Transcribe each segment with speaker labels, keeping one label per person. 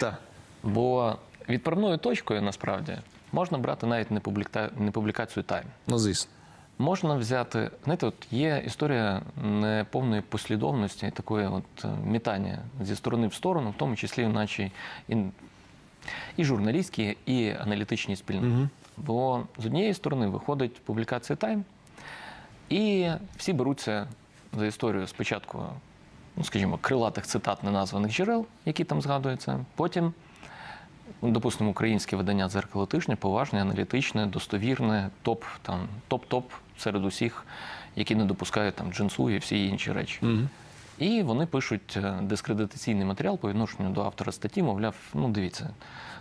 Speaker 1: Так.
Speaker 2: Бо відправною точкою насправді можна брати навіть не, публіка... не публікацію Time.
Speaker 1: Ну, звісно.
Speaker 2: Можна взяти, знаєте, от є історія неповної послідовності, такої от е, мітання зі сторони в сторону, в тому числі в нашій і, і журналістській, і аналітичній спільноті. Бо з однієї сторони виходить публікація Time, і всі беруться за історію спочатку, ну скажімо, крилатих цитат неназваних джерел, які там згадуються. Потім, ну, допустимо, українське видання дзеркало тижня, поважне, аналітичне, достовірне, топ, там, топ-топ серед усіх, які не допускають там джинсу і всі інші речі. І вони пишуть е, дискредитаційний матеріал по відношенню до автора статті, мовляв, ну дивіться,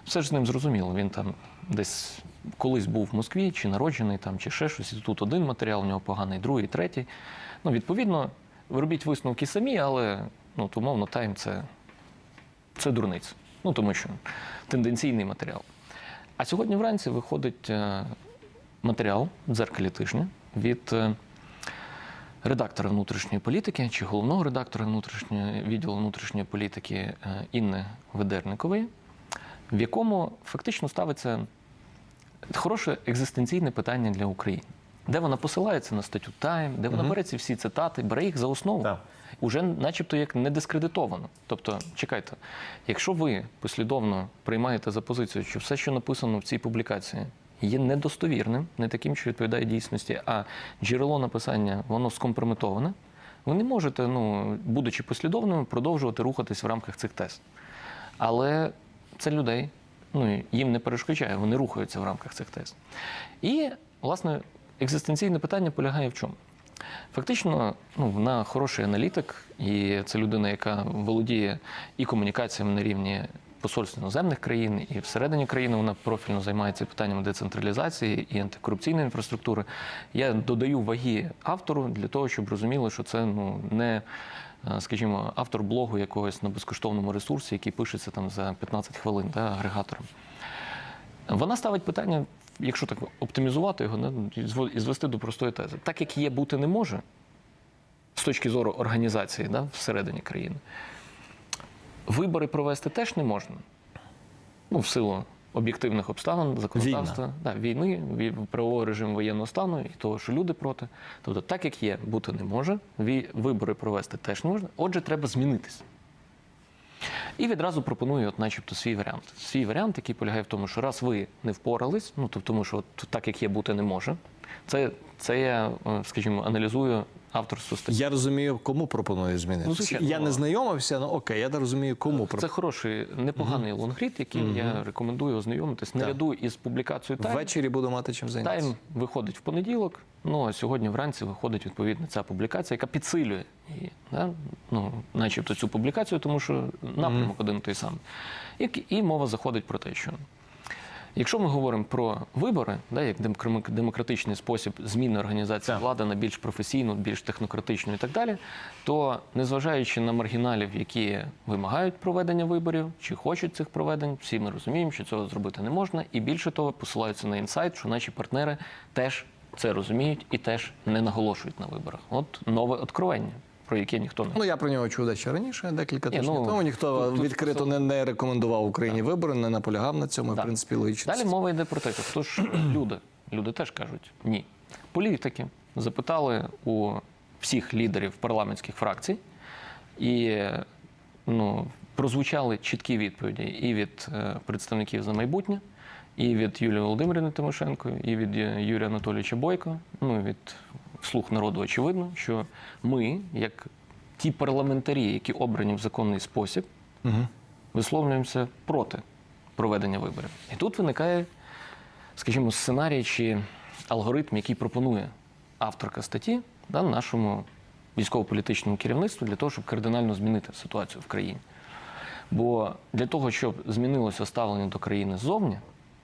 Speaker 2: все ж з ним зрозуміло. Він там десь колись був в Москві, чи народжений там, чи ще щось. І тут один матеріал, у нього поганий, другий, третій. Ну, відповідно, робіть висновки самі, але ну, умовно, тайм це, це дурниця. Ну, тому що тенденційний матеріал. А сьогодні вранці виходить е, матеріал дзеркалі тижня від. е, редактора внутрішньої політики чи головного редактора внутрішньої відділу внутрішньої політики е, Інни Ведерникової, в якому фактично ставиться хороше екзистенційне питання для України. Де вона посилається на статтю Тайм, де вона бере ці всі цитати, бере їх за основу.
Speaker 1: Так.
Speaker 2: Уже начебто як не дискредитовано. Тобто, чекайте, якщо ви послідовно приймаєте за позицію, що все, що написано в цій публікації, є недостовірним, не таким, що відповідає дійсності, а джерело написання воно скомпрометоване, ви не можете, ну, будучи послідовними, продовжувати рухатись в рамках цих тез. Але це людей, ну, їм не перешкоджає, вони рухаються в рамках цих тез. І, власне, екзистенційне питання полягає в чому? Фактично, ну, вона хороший аналітик, і це людина, яка володіє і комунікаціями на рівні посольств іноземних країн, і всередині країни вона профільно займається питаннями децентралізації і антикорупційної інфраструктури. Я додаю ваги автору для того, щоб розуміли, що це ну, не, е, скажімо, автор блогу якогось на безкоштовному ресурсі, який пишеться там за 15 хвилин да, агрегатором. Вона ставить питання, якщо так оптимізувати його, ну, і звести до простої тези. Так як є бути не може, з точки зору організації да, всередині країни, вибори провести теж не можна. Ну, в силу об'єктивних обставин, законодавства, Да, війни, ві- правового режиму воєнного стану і того, що люди проти. Тобто, так як є, бути не може, вибори провести теж не можна. Отже, треба змінитися. І відразу пропоную, от, начебто, свій варіант. Свій варіант, який полягає в тому, що раз ви не впорались, ну тобто, тому що от, так як є, бути не може. Це, це я, е, скажімо, аналізую авторство статті.
Speaker 1: Я розумію, кому пропоную змінити.
Speaker 2: Ну, звичайно.
Speaker 1: я не знайомився, ну окей, я не розумію, кому
Speaker 2: Це хороший, непоганий лонгрід, яким я рекомендую ознайомитись наряду із публікацією Тайм.
Speaker 1: Ввечері буду мати чим зайнятися.
Speaker 2: Тайм виходить в понеділок. Ну а сьогодні вранці виходить відповідно ця публікація, яка підсилює її, да? ну, начебто цю публікацію, тому що напрямок один той самий. І, і мова заходить про те, що якщо ми говоримо про вибори, да, як демократичний спосіб зміни організації влади на більш професійну, більш технократичну і так далі, то незважаючи на маргіналів, які вимагають проведення виборів чи хочуть цих проведень, всі ми розуміємо, що цього зробити не можна, і більше того, посилаються на інсайт, що наші партнери теж це розуміють і теж не наголошують на виборах. От нове откровення, про яке ніхто не
Speaker 1: Ну я про нього чув дещо раніше, декілька тижнів
Speaker 2: ну,
Speaker 1: тому. Ніхто
Speaker 2: тут- тут
Speaker 1: відкрито не, не рекомендував Україні вибори, не наполягав на цьому. В принципі, логічно.
Speaker 2: Далі мова йде про те, що хто ж люди. Люди теж кажуть ні. Політики запитали у всіх лідерів парламентських фракцій, і ну, прозвучали чіткі відповіді і від е, представників за майбутнє, і від Юлії Володимирівни Тимошенко, і від е, Юрія Анатолійовича Бойко, ну і від слуг народу очевидно, що ми, як ті парламентарі, які обрані в законний спосіб, висловлюємося проти проведення виборів. І тут виникає, скажімо, сценарій чи алгоритм, який пропонує авторка статті да, нашому військово-політичному керівництву для того, щоб кардинально змінити ситуацію в країні. Бо для того, щоб змінилося ставлення до країни ззовні,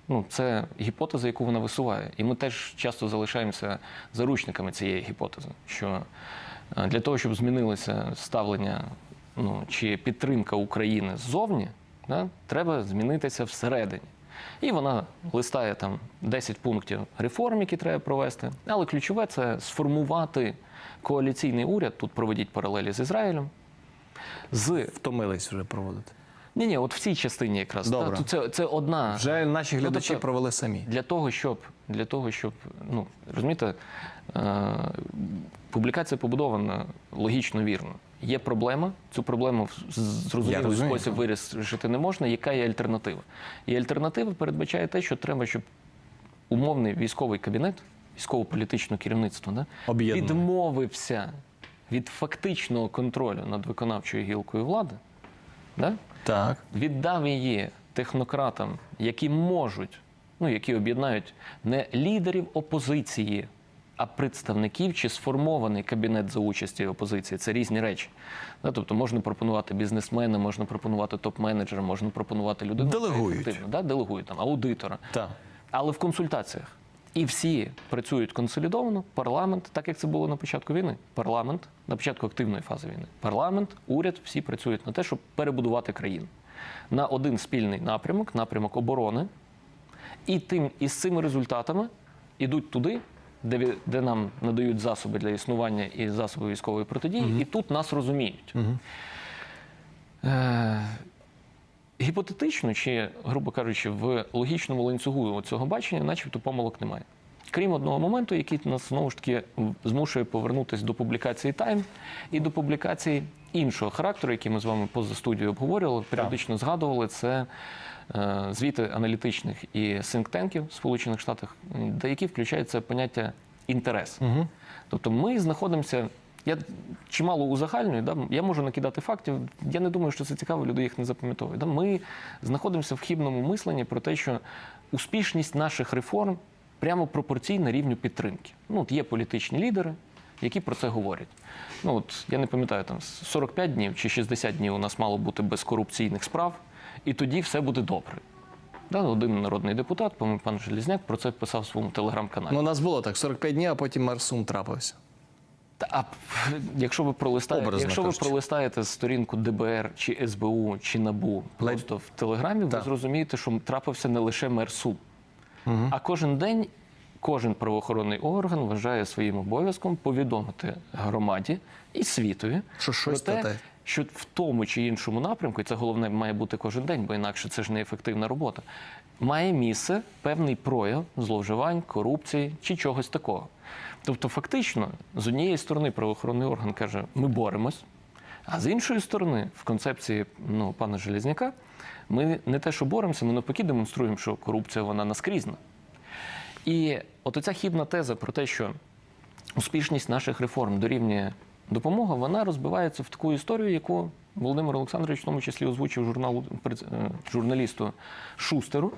Speaker 2: ну це гіпотеза, яку вона висуває. І ми теж часто залишаємося заручниками цієї гіпотези, що е, для того, щоб змінилося ставлення ну, чи підтримка України ззовні, да, треба змінитися всередині. І вона листає там 10 пунктів реформ, які треба провести. Але ключове це сформувати коаліційний уряд. Тут проведіть паралелі з Ізраїлем. З
Speaker 1: Втомились вже проводити.
Speaker 2: Ні, ні, от в цій частині якраз.
Speaker 1: Добре.
Speaker 2: Та, це, це одна.
Speaker 1: Вже наші
Speaker 2: Ну,
Speaker 1: глядачі
Speaker 2: тобто,
Speaker 1: провели самі.
Speaker 2: Для того, щоб, для того, щоб ну, розумієте, е, публікація побудована логічно вірно. Є проблема, цю проблему в зрозумілий спосіб вирішити не можна. Яка є альтернатива? І альтернатива передбачає те, що треба, щоб умовний військовий кабінет, військово-політичне керівництво да, відмовився від фактичного контролю над виконавчою гілкою влади. Да?
Speaker 1: Так.
Speaker 2: віддав її технократам, які можуть, ну які об'єднають не лідерів опозиції, а представників чи сформований кабінет за участі опозиції. Це різні речі. Да, тобто можна пропонувати бізнесмена, можна пропонувати топ-менеджера, можна пропонувати людину.
Speaker 1: Делегують.
Speaker 2: Да, делегують там аудитора.
Speaker 1: Так.
Speaker 2: Але в консультаціях. І всі працюють консолідовано. Парламент, так як це було на початку війни. Парламент на початку активної фази війни. Парламент, уряд, всі працюють на те, щоб перебудувати країну на один спільний напрямок, напрямок оборони. І тим і з цими результатами ідуть туди, де, де нам надають засоби для існування і засоби військової протидії, і тут нас розуміють. Е, гіпотетично, чи, грубо кажучи, в логічному ланцюгу цього бачення, начебто помилок немає. Крім одного моменту, який нас знову ж таки змушує повернутися до публікації Time і до публікацій іншого характеру, які ми з вами поза студією обговорювали, періодично згадували, це е, звіти аналітичних і синктенків в Сполучених Штатах, де які включають це поняття інтерес. Тобто ми знаходимося. Я чимало узагальнюю, да? я можу накидати фактів. Я не думаю, що це цікаво, люди їх не запам'ятовують. Да? Ми знаходимося в хибному мисленні про те, що успішність наших реформ прямо пропорційна рівню підтримки. Ну, от є політичні лідери, які про це говорять. Ну, от, я не пам'ятаю, там 45 днів чи 60 днів у нас мало бути без корупційних справ, і тоді все буде добре. Да? Один народний депутат, пан Желізняк, про це писав в своєму телеграм-каналі.
Speaker 1: Ну, у нас було так: 45 днів, а потім мер Сум трапився.
Speaker 2: А якщо ви пролистаєте,
Speaker 1: Образно
Speaker 2: якщо ви пролистаєте сторінку ДБР чи СБУ чи НАБУ просто в Телеграмі, ви зрозумієте, що трапився не лише мер Сум. А кожен день кожен правоохоронний орган вважає своїм обов'язком повідомити громаді і світові
Speaker 1: Що щось
Speaker 2: про те,
Speaker 1: те.
Speaker 2: що в тому чи іншому напрямку, і це головне має бути кожен день, бо інакше це ж не ефективна робота. Має місце певний прояв зловживань, корупції чи чогось такого. Тобто, фактично, з однієї сторони правоохоронний орган каже, ми боремось, а з іншої сторони, в концепції ну, пана Железняка, ми не те, що боремося, ми навпаки демонструємо, що корупція вона наскрізна. І от оця хібна теза про те, що успішність наших реформ дорівнює допомога, вона розбивається в таку історію, яку Володимир Олександрович в тому числі озвучив журналу е, журналісту Шустеру.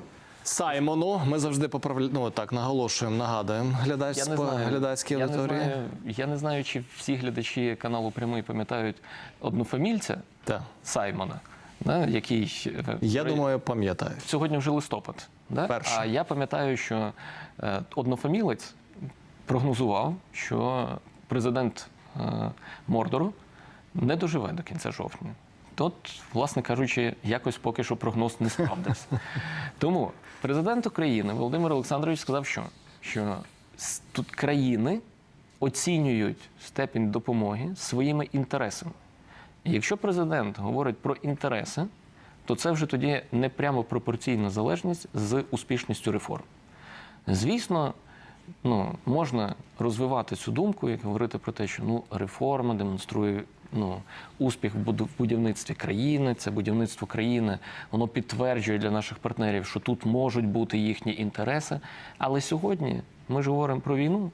Speaker 1: Саймону, ми завжди поправляємо, ну так наголошуємо, нагадуємо глядач,
Speaker 2: Я не знаю,
Speaker 1: глядацькій
Speaker 2: я не
Speaker 1: аудиторії.
Speaker 2: знаю, я не знаю, чи всі глядачі каналу Прямий пам'ятають однофамільця
Speaker 1: Так.
Speaker 2: Саймона, да, який е,
Speaker 1: Я думаю, пам'ятаю.
Speaker 2: сьогодні вже листопад. Да? А я пам'ятаю, що е, однофамілець прогнозував, що президент е, Мордору не доживе до кінця жовтня. Тут, власне кажучи, якось поки що прогноз не справдився. Тому президент України Володимир Олександрович сказав, що, що тут країни оцінюють степінь допомоги своїми інтересами. Якщо президент говорить про інтереси, то це вже тоді не прямо пропорційна залежність з успішністю реформ. Звісно, ну, можна розвивати цю думку і говорити про те, що ну, реформа демонструє ну, успіх в в будівництві країни, це будівництво країни, воно підтверджує для наших партнерів, що тут можуть бути їхні інтереси. Але сьогодні ми ж говоримо про війну,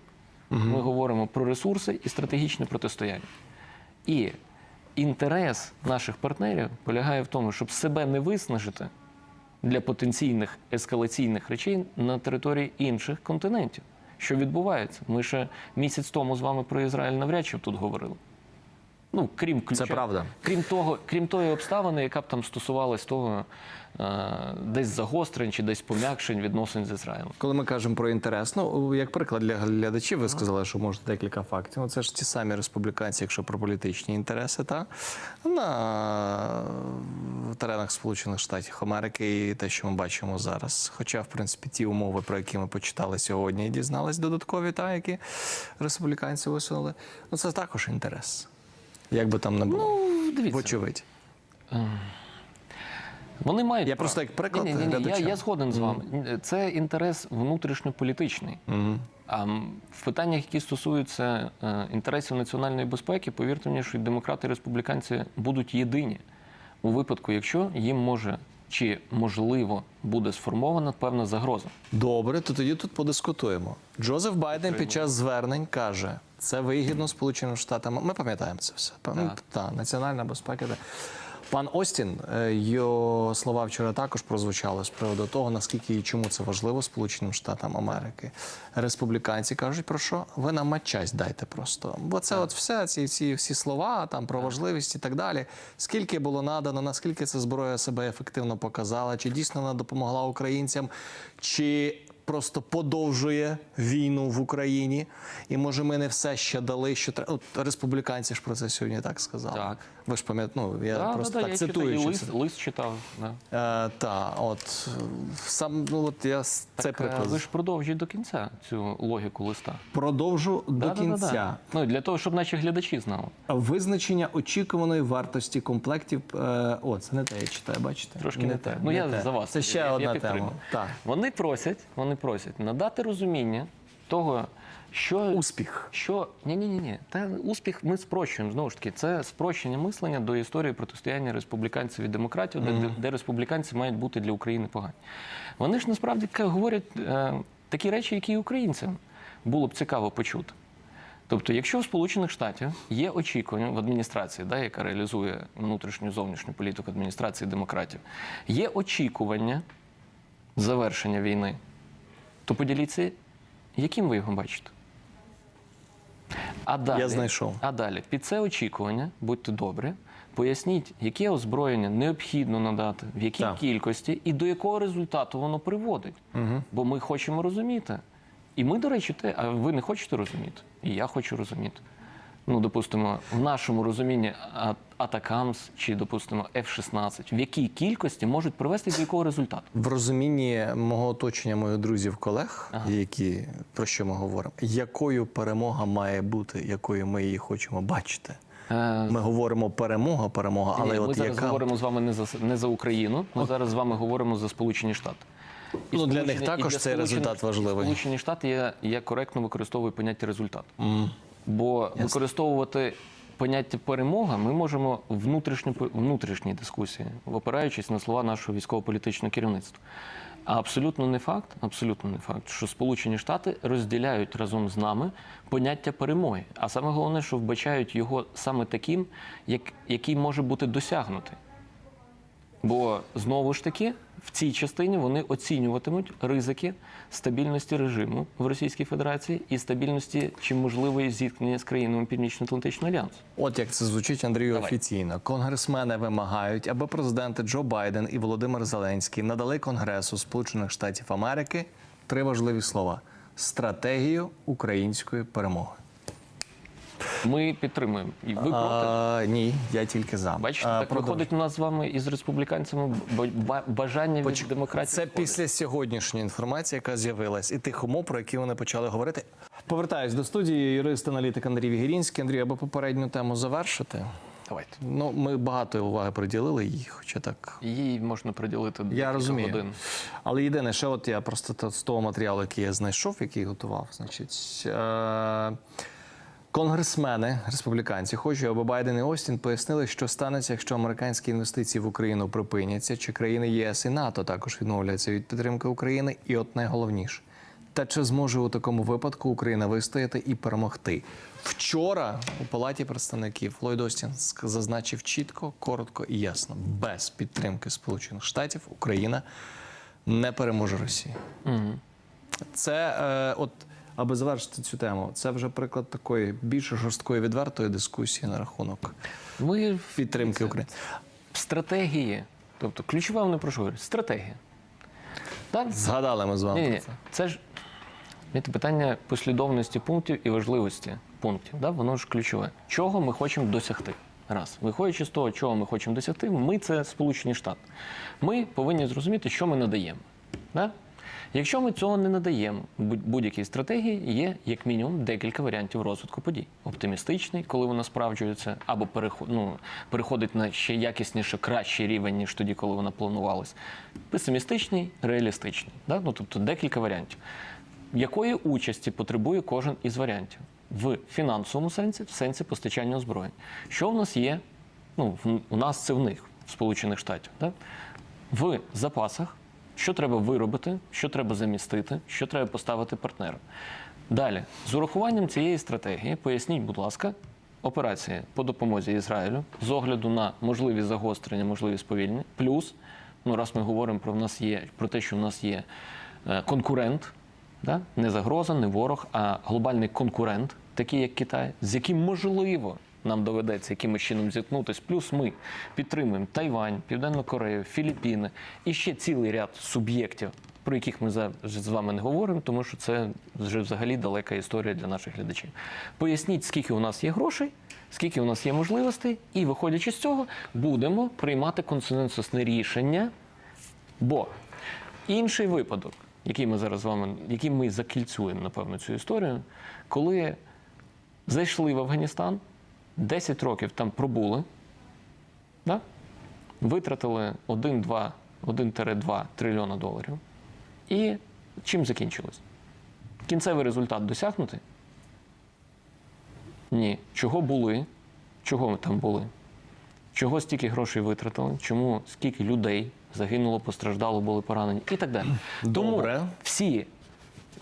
Speaker 2: ми говоримо про ресурси і стратегічне протистояння. І інтерес наших партнерів полягає в тому, щоб себе не виснажити для потенційних ескалаційних речей на території інших континентів. Що відбувається? Ми ще місяць тому з вами про Ізраїль навряд чи тут говорили. Ну, крім ключа,
Speaker 1: Це правда.
Speaker 2: Крім того, крім тої обставини, яка б там стосувалась того, е, десь загострень чи десь пом'якшень відносин з Ізраїлем.
Speaker 1: Коли ми кажемо про інтерес, ну як приклад для глядачів, ви сказали, що можете декілька фактів. Ну, це ж ті самі республіканці, якщо про політичні інтереси, та на теренах Сполучених Штатів Америки і те, що ми бачимо зараз. Хоча, в принципі, ті умови, про які ми почитали сьогодні, і дізнались додаткові, та які республіканці висунули, ну це також інтерес. Як би там не було.
Speaker 2: Ну, дивіться.
Speaker 1: Вочевидь.
Speaker 2: Вони мають
Speaker 1: Я
Speaker 2: прав...
Speaker 1: просто як приклад
Speaker 2: Ні, ні, ні, ні, я, я згоден з вами. Це інтерес внутрішньополітичний. А в питаннях, які стосуються е, інтересів національної безпеки, повірте мені, що і демократи і республіканці будуть єдині у випадку, якщо їм може чи можливо буде сформована певна загроза.
Speaker 1: Добре, то тоді тут подискутуємо. Джозеф Байден під час звернень каже, це вигідно Сполученим Штатам. Ми пам'ятаємо це все. Пам-
Speaker 2: Так.
Speaker 1: Та, національна безпека. Пан Остін, е, його слова вчора також прозвучали з приводу того, наскільки і чому це важливо Сполученим Штатам Америки. Республіканці кажуть, про що? Ви нам матчасть дайте просто. Бо це от все, ці, ці всі слова там про важливість і так далі. Скільки було надано, наскільки ця зброя себе ефективно показала, чи дійсно вона допомогла українцям, чи просто подовжує війну в Україні. І може ми не все ще дали, що треба. От республіканці ж про це сьогодні так сказали.
Speaker 2: Так.
Speaker 1: Ви ж пам'ятаєте, ну я
Speaker 2: Да,
Speaker 1: просто
Speaker 2: да, да,
Speaker 1: так
Speaker 2: я
Speaker 1: цитую.
Speaker 2: читаю, лист, лист читав. Да.
Speaker 1: Е, та, от сам ну от я
Speaker 2: Так, е,
Speaker 1: приклад
Speaker 2: ви ж продовжіть до кінця цю логіку листа.
Speaker 1: продовжу до
Speaker 2: Да-да-да-да.
Speaker 1: кінця.
Speaker 2: Ну, для того, щоб наші глядачі знали.
Speaker 1: Визначення очікуваної вартості комплектів. е, О, це не те, я читаю, бачите?
Speaker 2: Трошки не, те. Ну, я за вас.
Speaker 1: Це ще
Speaker 2: я, я
Speaker 1: одна
Speaker 2: підтримую.
Speaker 1: тема. Так.
Speaker 2: Вони просять, вони просять надати розуміння того, що
Speaker 1: Успіх.
Speaker 2: Що ні, ні, ні, ні. Та успіх ми спрощуємо знову ж таки. Це спрощення мислення до історії протистояння республіканців і демократів, де, де, де республіканці мають бути для України погані. Вони ж насправді говорять е, такі речі, які і українцям було б цікаво почути. Тобто, якщо в Сполучених Штатів є очікування в адміністрації, да, яка реалізує внутрішню зовнішню політику адміністрації демократів, є очікування завершення війни, то поділіться, яким ви його бачите. А далі,
Speaker 1: Я знайшов.
Speaker 2: А далі, під це очікування, будьте добрі, поясніть, яке озброєння необхідно надати, в якій
Speaker 1: Так.
Speaker 2: кількості і до якого результату воно приводить.
Speaker 1: Угу.
Speaker 2: Бо ми хочемо розуміти. І ми, до речі, те, а ви не хочете розуміти, і я хочу розуміти. Ну, допустимо, в нашому розумінні Атакамс чи, допустимо, F-16, в якій кількості можуть привести до якого результату?
Speaker 1: В розумінні мого оточення, моїх друзів, колег,
Speaker 2: Ага.
Speaker 1: які про що ми говоримо, якою перемога має бути, якою ми її хочемо бачити.
Speaker 2: Е,
Speaker 1: Ми говоримо перемога, перемога, але
Speaker 2: Ні, ми
Speaker 1: от
Speaker 2: зараз
Speaker 1: яка
Speaker 2: говоримо з вами не за не за Україну. Ми зараз з вами говоримо за Сполучені Штати. І
Speaker 1: Ну, для них також
Speaker 2: для
Speaker 1: цей результат важливий.
Speaker 2: Сполучені Штати я, я коректно використовую поняття результат. Бо використовувати поняття перемога ми можемо внутрішньо, внутрішній дискусії, опираючись на слова нашого військово-політичного керівництва. А абсолютно не факт, абсолютно не факт, що Сполучені Штати розділяють разом з нами поняття перемоги. А саме головне, що вбачають його саме таким, як, який може бути досягнутий. Бо знову ж таки в цій частині вони оцінюватимуть ризики стабільності режиму в Російській Федерації і стабільності чи можливої зіткнення з країнами Північно-Атлантичного альянсу.
Speaker 1: От як це звучить Андрію
Speaker 2: Давай.
Speaker 1: офіційно. Конгресмени вимагають, аби президенти Джо Байден і Володимир Зеленський надали Конгресу Сполучених Штатів Америки три важливі слова: стратегію української перемоги.
Speaker 2: Ми підтримуємо. І ви проти?
Speaker 1: А, ні, я тільки за.
Speaker 2: Бачите,
Speaker 1: А,
Speaker 2: так виходить у нас з вами із республіканцями ба- ба- бажання від демократії.
Speaker 1: Це
Speaker 2: виходить.
Speaker 1: після сьогоднішньої інформації, яка з'явилась, і тих умов, про які вони почали говорити. Повертаюсь до студії. Юрист-аналітик Андрій Вігірінський. Андрій, аби попередню тему завершити.
Speaker 2: Давайте.
Speaker 1: Ну, ми багато уваги приділили їй, хоча так.
Speaker 2: Її можна приділити
Speaker 1: Я
Speaker 2: декілька
Speaker 1: розумію.
Speaker 2: годин.
Speaker 1: Але єдине, ще от я просто з того матеріалу, який я знайшов, який готував, значить. Е- Конгресмени республіканці хочуть, аби Байден і Остін пояснили, що станеться, якщо американські інвестиції в Україну припиняться, чи країни ЄС і НАТО також відмовляться від підтримки України. І от найголовніше, та чи зможе у такому випадку Україна вистояти і перемогти? Вчора у палаті представників Ллойд Остін зазначив чітко, коротко і ясно: без підтримки Сполучених Штатів Україна не переможе Росію. Це е, от. Аби завершити цю тему, це вже приклад такої більш жорсткої відвертої дискусії на рахунок
Speaker 2: Ми
Speaker 1: підтримки України.
Speaker 2: стратегії, тобто ключова не про що говорю, стратегія. Так?
Speaker 1: Згадали ми з вами.
Speaker 2: Ні, ні,
Speaker 1: про це.
Speaker 2: це ж знаєте, питання послідовності пунктів і важливості пунктів. Да? Воно ж ключове. Чого ми хочемо досягти? Раз. Виходячи з того, чого ми хочемо досягти, ми це Сполучені Штати. Ми повинні зрозуміти, що ми надаємо. Да? Якщо ми цього не надаємо будь- будь-якій стратегії, є як мінімум декілька варіантів розвитку подій. Оптимістичний, коли вона справджується, або ну, переходить на ще якісніше, кращий рівень, ніж тоді, коли вона планувалась. Песимістичний, реалістичний. Да? Ну, тобто декілька варіантів. Якої участі потребує кожен із варіантів? В фінансовому сенсі, в сенсі постачання озброєнь. Що в нас є? Ну, в- у нас це в них, в Сполучених Штатів. Да? В запасах, що треба виробити, що треба замістити, що треба поставити партнеру. Далі, з урахуванням цієї стратегії, поясніть, будь ласка, операції по допомозі Ізраїлю з огляду на можливі загострення, можливі сповільнення. Плюс, ну раз ми говоримо про в нас є про те, що в нас є е, конкурент, да? не загроза, не ворог, а глобальний конкурент, такий як Китай, з яким можливо нам доведеться якимось чином зіткнутися. Плюс ми підтримуємо Тайвань, Південну Корею, Філіппіни і ще цілий ряд суб'єктів, про яких ми з вами не говоримо, тому що це вже взагалі далека історія для наших глядачів. Поясніть, скільки у нас є грошей, скільки у нас є можливостей, і виходячи з цього, будемо приймати консенсусне рішення. Бо інший випадок, який ми зараз з вами, який ми закільцюємо, напевно, цю історію, коли зайшли в Афганістан, 10 років там пробули, да? витратили 1-2, 1-2 трильйона доларів. І чим закінчилось? Кінцевий результат досягнутий? Ні. Чого були? Чого ми там були? Чого стільки грошей витратили? Чому скільки людей загинуло, постраждало, були поранені і так далі.
Speaker 1: Добре.
Speaker 2: Тому всі.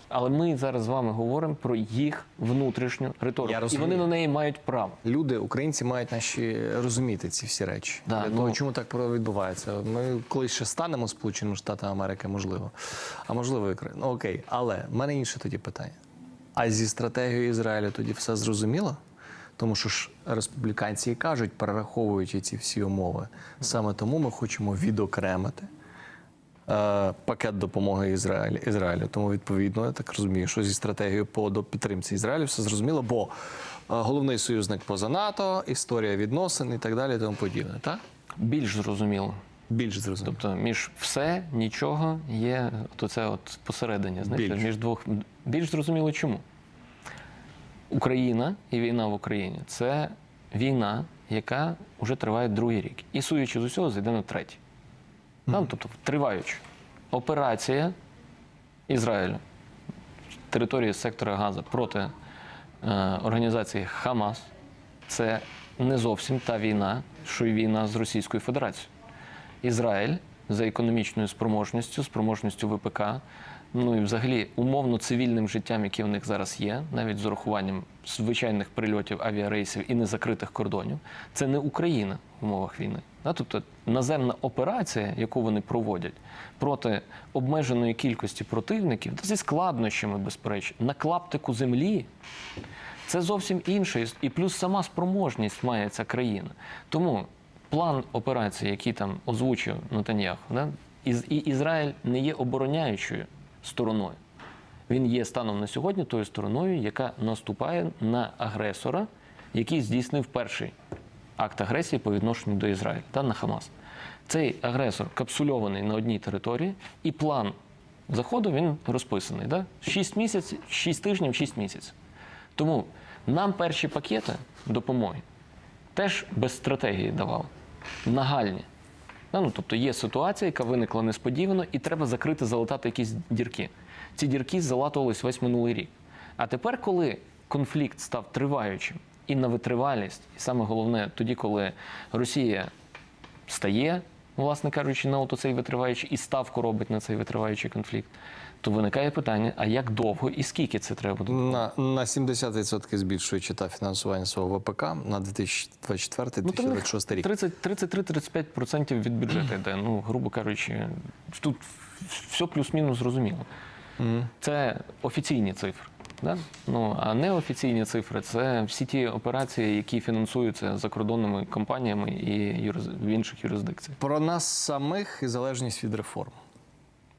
Speaker 2: Але ми зараз з вами говоримо про їх внутрішню риторику. І вони на неї мають право.
Speaker 1: Люди, українці, мають наші розуміти ці всі речі.
Speaker 2: Да,
Speaker 1: Для
Speaker 2: ну-
Speaker 1: того, чому так відбувається. Ми колись ще станемо Сполученими Штатами Америки, можливо. А можливо, і ну, окей. Але в мене інше тоді питання. А зі стратегією Ізраїлю тоді все зрозуміло? Тому що ж республіканці кажуть, перераховуючи ці всі умови. Саме тому ми хочемо відокремити пакет допомоги Ізраїлю. Ізраїлю. Тому відповідно я так розумію, що зі стратегією по підтримці Ізраїлю все зрозуміло, бо е, головний союзник поза НАТО, історія відносин і так далі, і тому подібне. Так
Speaker 2: Більш зрозуміло.
Speaker 1: більш зрозуміло.
Speaker 2: Тобто між все, нічого є то це от посередині. Знаєте,
Speaker 1: Більш.
Speaker 2: між двох більш зрозуміло чому. Україна і війна в Україні це війна, яка вже триває другий рік. І суючи з усього, зайде на третій. Там, тобто, триваючи. Операція Ізраїлю території сектора Газа проти е, організації Хамас це не зовсім та війна, що й війна з Російською Федерацією. Ізраїль за економічною спроможністю, спроможністю ВПК, ну і взагалі умовно цивільним життям, яке в них зараз є, навіть з урахуванням звичайних прильотів авіарейсів і незакритих кордонів, це не Україна в умовах війни. Тобто наземна операція, яку вони проводять проти обмеженої кількості противників, зі складнощами, безперечно, на клаптику землі. Це зовсім інше, і плюс сама спроможність має ця країна. Тому план операції, який там озвучив Натаньяху, да, і Ізраїль не є обороняючою стороною. Він є станом на сьогодні тою стороною, яка наступає на агресора, який здійснив перший акт агресії по відношенню до Ізраїля та на Хамас. Цей агресор капсульований на одній території, і план заходу він розписаний. Да? 6 місяців, 6 тижнів, 6 місяців. Тому нам перші пакети допомоги теж без стратегії давали, нагальні. Ну, тобто є ситуація, яка виникла несподівано, і треба закрити, залатати якісь дірки. Ці дірки залатувались весь минулий рік. А тепер, коли конфлікт став триваючим і на витривалість, і саме головне, тоді, коли Росія стає, власне кажучи, на ото цей витриваючий і ставку робить на цей витриваючий конфлікт, то виникає питання: а як довго і скільки це треба?
Speaker 1: На, на 70% збільшує чита фінансування свого ВПК на 2024-2026 рік.
Speaker 2: 33-35% від бюджету йде. Ну, грубо кажучи, тут все плюс-мінус зрозуміло. Це офіційні цифри. Да? Ну, а неофіційні цифри це всі ті операції, які фінансуються закордонними компаніями і юриз... в інших юрисдикціях.
Speaker 1: Про нас самих і залежність від реформ.